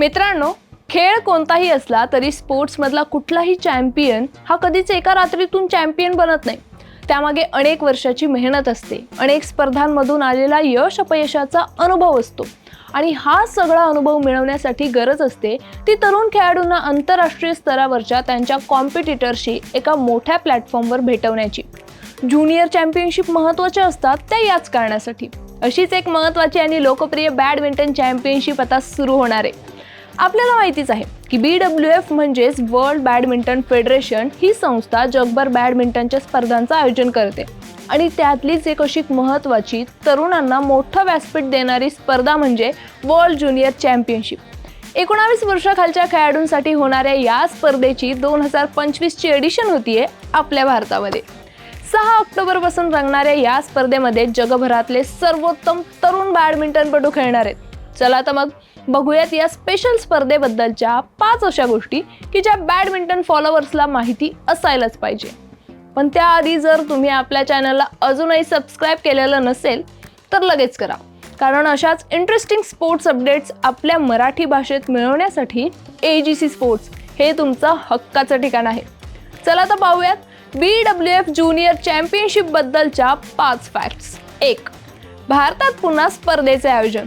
मित्रांनो खेळ कोणताही असला तरी स्पोर्ट्समधला कुठलाही चॅम्पियन हा कधीच एका रात्रीतून चॅम्पियन बनत नाही. त्यामागे अनेक वर्षाची मेहनत असते. अनेक स्पर्धांमधून आलेला यश अपयशाचा अनुभव असतो. आणि हा सगळा अनुभव मिळवण्यासाठी गरज असते ती तरुण खेळाडूंना आंतरराष्ट्रीय स्तरावरच्या त्यांच्या कॉम्पिटिटरशी एका मोठ्या प्लॅटफॉर्मवर भेटवण्याची. ज्युनियर चॅम्पियनशिप महत्त्वाच्या असतात त्या याच कारणासाठी. अशीच एक महत्त्वाची आणि लोकप्रिय बॅडमिंटन चॅम्पियनशिप आता सुरू होणार आहे. आपल्याला माहितीच आहे की बी डब्ल्यू एफ म्हणजेच वर्ल्ड बॅडमिंटन फेडरेशन ही संस्था जगभर बॅडमिंटनच्या स्पर्धांचं आयोजन करते. आणि त्यातलीच एक अशी महत्त्वाची तरुणांना मोठं व्यासपीठ देणारी स्पर्धा म्हणजे वर्ल्ड ज्युनियर चॅम्पियनशिप एकोणावीस वर्षाखालच्या खेळाडूंसाठी होणाऱ्या या स्पर्धेची दोन हजार पंचवीसची एडिशन होतीये आपल्या भारतामध्ये. सहा ऑक्टोबरपासून रंगणाऱ्या या स्पर्धेमध्ये जगभरातले सर्वोत्तम तरुण बॅडमिंटनपटू खेळणार आहेत. चला तर मग बघूयात या स्पेशल स्पर्धेबद्दलच्या पाच अशा गोष्टी की ज्या बॅडमिंटन फॉलोअर्सला माहिती असायलाच पाहिजे. पण त्याआधी जर तुम्ही आपल्या चॅनलला अजूनही सबस्क्राईब केलेलं नसेल तर लगेच करा. कारण अशाच इंटरेस्टिंग स्पोर्ट्स अपडेट्स आपल्या मराठी भाषेत मिळवण्यासाठी ए जी सी स्पोर्ट्स हे तुमचं हक्काचं ठिकाण आहे. चला तर पाहूयात B W F junior championship बद्दलच्या पाच फॅक्ट्स एक भारतात पुन्हा स्पर्धेचे आयोजन.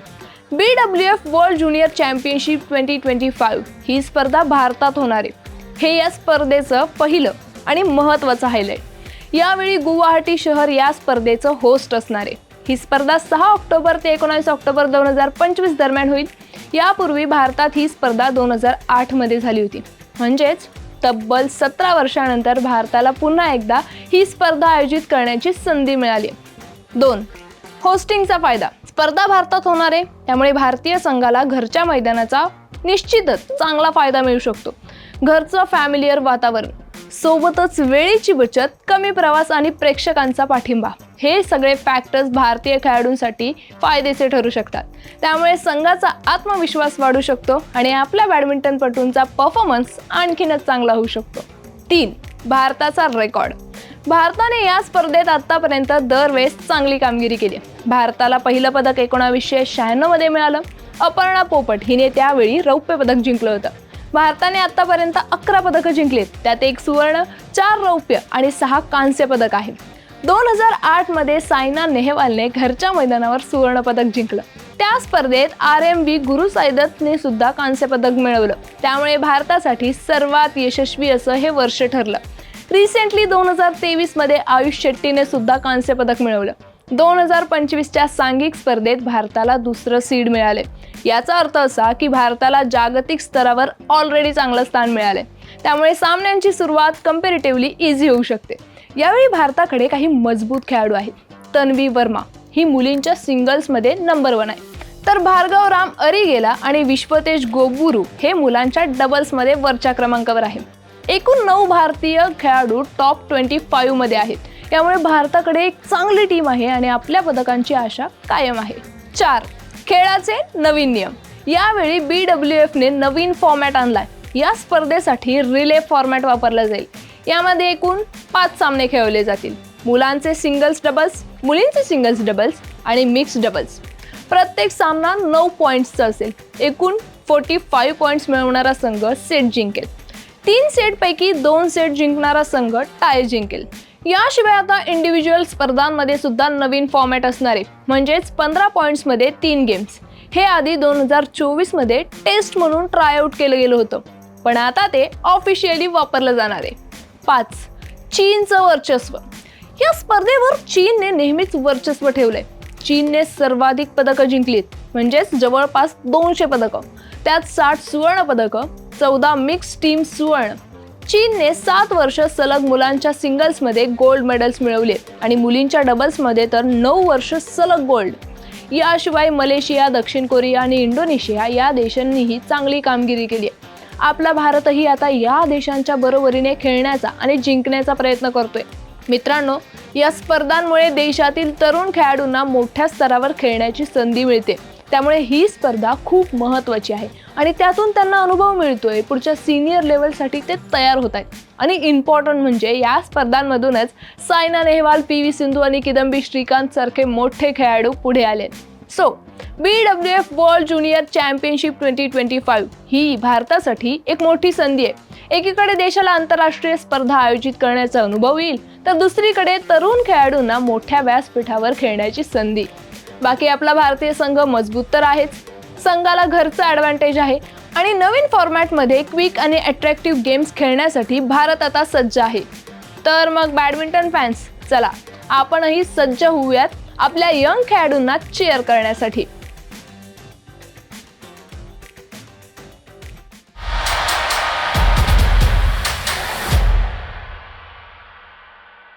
B W F world junior championship twenty twenty five ही स्पर्धा भारतात होणार आहे. हे या स्पर्धेचं पहिलं आणि महत्त्वाचं हायलाईट यावेळी गुवाहाटी शहर या स्पर्धेचं होस्ट असणार आहे. ही स्पर्धा सहा ऑक्टोबर ते एकोणावीस ऑक्टोबर दोन हजार पंचवीस दरम्यान होईल. यापूर्वी भारतात ही स्पर्धा दोन हजार आठमध्ये झाली होती. म्हणजेच तब्बल सतरा वर्षानंतर भारताला पुन्हा एकदा ही स्पर्धा आयोजित करण्याची संधी मिळाली दोन होस्टिंगचा फायदा. स्पर्धा भारतात होणार आहे. त्यामुळे भारतीय संघाला घरच्या मैदानाचा निश्चितच चांगला फायदा मिळू शकतो. घरचं फॅमिलियर वातावरण सोबतच वेळेची बचत कमी प्रवास आणि प्रेक्षकांचा पाठिंबा हे सगळे फॅक्टर्स भारतीय खेळाडूंसाठी फायदेचे ठरू शकतात. त्यामुळे संघाचा आत्मविश्वास वाढू शकतो आणि आपल्या बॅडमिंटनपटूंचा परफॉर्मन्स आणखीनच चांगला होऊ शकतो. तीन भारताचा रेकॉर्ड भारताने या स्पर्धेत आतापर्यंत दरवेळेस चांगली कामगिरी केली. भारताला पहिलं पदक एकोणावीसशे शहाण्णवमध्ये मिळालं. अपर्णा पोपट हिने त्यावेळी रौप्य पदक जिंकलं होतं. भारताने आतापर्यंत अकरा पदकं जिंकलीत. त्यात एक सुवर्ण चार रौप्य आणि सहा कांस्य पदक आहेत. दोन हजार आठमध्ये सायना नेहवालने घरच्या मैदानावर सुवर्ण पदक जिंकलं. त्या स्पर्धेत आर एम बी गुरु सायदतने सुद्धा कांस्य पदक मिळवलं. त्यामुळे भारतासाठी सर्वात यशस्वी असं हे वर्ष ठरलं. रिसेंटली दोन हजार तेवीसमध्ये आयुष शेट्टीने सुद्धा कांस्य पदक मिळवलं. दोन हजार पंचवीसच्या सांघिक स्पर्धेत भारताला दुसरं सीड मिळाले. याचा अर्थ असा की भारताला जागतिक स्तरावर ऑलरेडी चांगलं स्थान मिळाले. त्यामुळे सामन्यांची सुरुवात कम्पेरेटिव्हली इझी होऊ शकते. यावेळी भारताकडे काही मजबूत खेळाडू आहेत. तन्वी वर्मा ही मुलींच्या सिंगल्समध्ये नंबर वन आहे. तर भार्गव राम अरिगेला आणि विश्वतेज गोबुरू हे मुलांच्या डबल्समध्ये वरच्या क्रमांकावर आहे एकूण नऊ भारतीय खेळाडू टॉप ट्वेंटी फाईव्हमध्ये आहेत. त्यामुळे भारताकडे एक चांगली टीम आहे आणि आपल्या पदकांची आशा कायम आहे. चार खेळाचे नवीन नियम. यावेळी बी डब्ल्यू एफने नवीन फॉर्मॅट आणलाय. या स्पर्धेसाठी रिले फॉर्मॅट वापरला जाईल. यामध्ये एकूण पाच सामने खेळवले जातील. मुलांचे सिंगल्स डबल्स मुलींचे सिंगल्स डबल्स आणि मिक्स डबल्स प्रत्येक सामना नऊ पॉईंट्सचा असेल. एकूण फोर्टी फाईव्ह पॉईंट्स मिळवणारा संघ सेट जिंकेल तीन सेटपैकी दोन सेट जिंकणारा संघ टाय जिंकेल. याशिवाय आता इंडिव्हिज्युअल स्पर्धांमध्ये सुद्धा नवीन फॉर्मॅट असणार आहे म्हणजेच पंधरा पॉईंट्समध्ये तीन गेम्स हे आधी दोन हजार चोवीसमध्ये टेस्ट म्हणून ट्रायआउट केलं गेलं होतं. पण आता ते ऑफिशियली वापरलं जाणार आहे. पाच चीनचं वर्चस्व. या स्पर्धेवर चीनने नेहमीच वर्चस्व ठेवलंय. चीनने सर्वाधिक पदकं जिंकलीत म्हणजेच जवळपास दोनशे पदकं. त्यात साठ सुवर्ण पदकं चौदा मिक्स टीम सुवर्ण. चीनने सात वर्ष सलग मुलांच्या सिंगल्समध्ये गोल्ड मेडल्स मिळवले आणि मुलींच्या डबल्समध्ये तर नऊ वर्ष सलग गोल्ड. याशिवाय मलेशिया दक्षिण कोरिया आणि इंडोनेशिया या देशांनीही चांगली कामगिरी केली आहे. आपला भारतही आता या देशांच्या बरोबरीने खेळण्याचा आणि जिंकण्याचा प्रयत्न करतोय. मित्रांनो या स्पर्धांमुळे देशातील तरुण खेळाडूंना मोठ्या स्तरावर खेळण्याची संधी मिळते. त्यामुळे ही स्पर्धा खूप महत्त्वाची आहे. आणि त्यातून त्यांना अनुभव मिळतोय. पुढच्या सिनियर लेवलसाठी ते तयार होत आहेत. आणि इम्पॉर्टंट म्हणजे या स्पर्धांमधूनच सायना नेहवाल पी व्ही सिंधू आणि किदंबी श्रीकांत सारखे मोठे खेळाडू पुढे आले. So B W F world junior championship twenty twenty five ही भारतासाठी एक मोठी संधी आहे. एकीकडे देशाला आंतरराष्ट्रीय स्पर्धा आयोजित करण्याचा अनुभव येईल तर दुसरीकडे तरुण खेळाडूंना मोठ्या व्यासपीठावर खेळण्याची संधी. बाकी आपला भारतीय संघ मजबूत तर आहेच. संघाला घरचं ॲडव्हान्टेज आहे. आणि नवीन फॉर्मॅटमध्ये क्विक आणि अट्रॅक्टिव्ह गेम्स खेळण्यासाठी भारत आता सज्ज आहे. तर मग बॅडमिंटन फॅन्स चला आपणही सज्ज होऊयात आपल्या यंग खेळाडूंना चेअर करण्यासाठी.